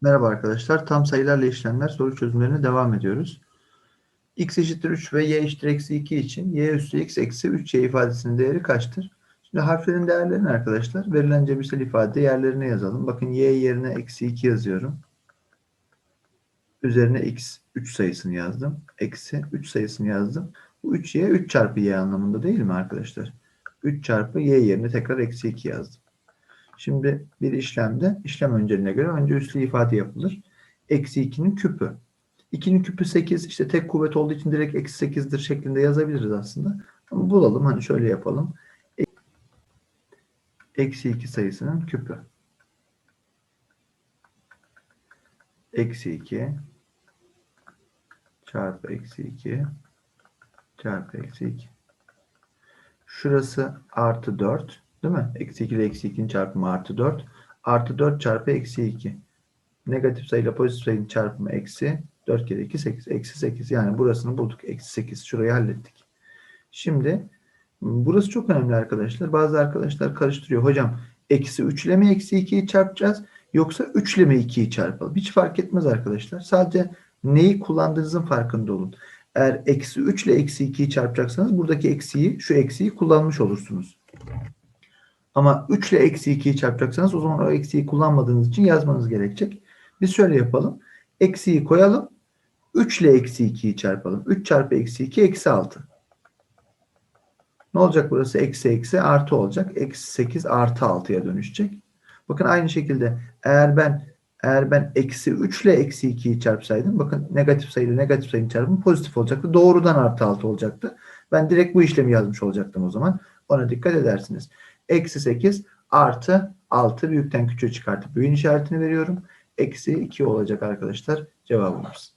Merhaba arkadaşlar. Tam sayılarla işlemler soru çözümlerine devam ediyoruz. x eşittir 3 ve y eşittir eksi 2 için y üstü x eksi 3y ifadesinin değeri kaçtır? Şimdi harflerin değerlerini arkadaşlar verilen cebirsel ifade yerlerine yazalım. Bakın y yerine eksi 2 yazıyorum. Üzerine x 3 sayısını yazdım. Eksi 3 sayısını yazdım. Bu 3y 3 çarpı y anlamında değil mi arkadaşlar? 3 çarpı y yerine tekrar eksi 2 yazdım. Şimdi bir işlemde işlem önceliğine göre önce üslü ifade yapılır. Eksi 2'nin küpü. 2'nin küpü 8 işte tek kuvvet olduğu için direkt eksi 8'dir şeklinde yazabiliriz aslında. Ama bulalım hani şöyle yapalım. Eksi 2 sayısının küpü. Eksi 2 çarpı eksi 2 çarpı eksi 2. Şurası artı 4. Değil mi? Eksi 2 ile eksi 2'nin çarpımı artı 4. Artı 4 çarpı eksi 2. Negatif sayıyla pozitif sayının çarpımı eksi 4 kere 2 8. Eksi 8. Yani burasını bulduk. Eksi 8. Şurayı hallettik. Şimdi burası çok önemli arkadaşlar. Bazı arkadaşlar karıştırıyor. Hocam eksi 3 ile mi eksi 2'yi çarpacağız? Yoksa 3 ile mi 2'yi çarpalım? Hiç fark etmez arkadaşlar. Sadece neyi kullandığınızın farkında olun. Eğer eksi 3 ile eksi 2'yi çarpacaksanız buradaki eksiyi, şu eksiyi kullanmış olursunuz. Ama 3 ile eksi 2'yi çarpacaksanız o zaman o eksiyi kullanmadığınız için yazmanız gerekecek. Biz şöyle yapalım. Eksiyi koyalım. 3 ile eksi 2'yi çarpalım. 3 çarpı eksi 2 eksi 6. Ne olacak burası? Eksi eksi artı olacak. Eksi 8 artı 6'ya dönüşecek. Bakın aynı şekilde eğer ben eğer ben eksi 3 ile eksi 2'yi çarpsaydım bakın negatif sayıyla negatif sayının çarpımı pozitif olacaktı. Doğrudan artı 6 olacaktı. Ben direkt bu işlemi yazmış olacaktım o zaman. Ona dikkat edersiniz. Eksi 8 artı 6 büyükten küçüğe çıkartıp büyüğün işaretini veriyorum. Eksi 2 olacak arkadaşlar cevabımız.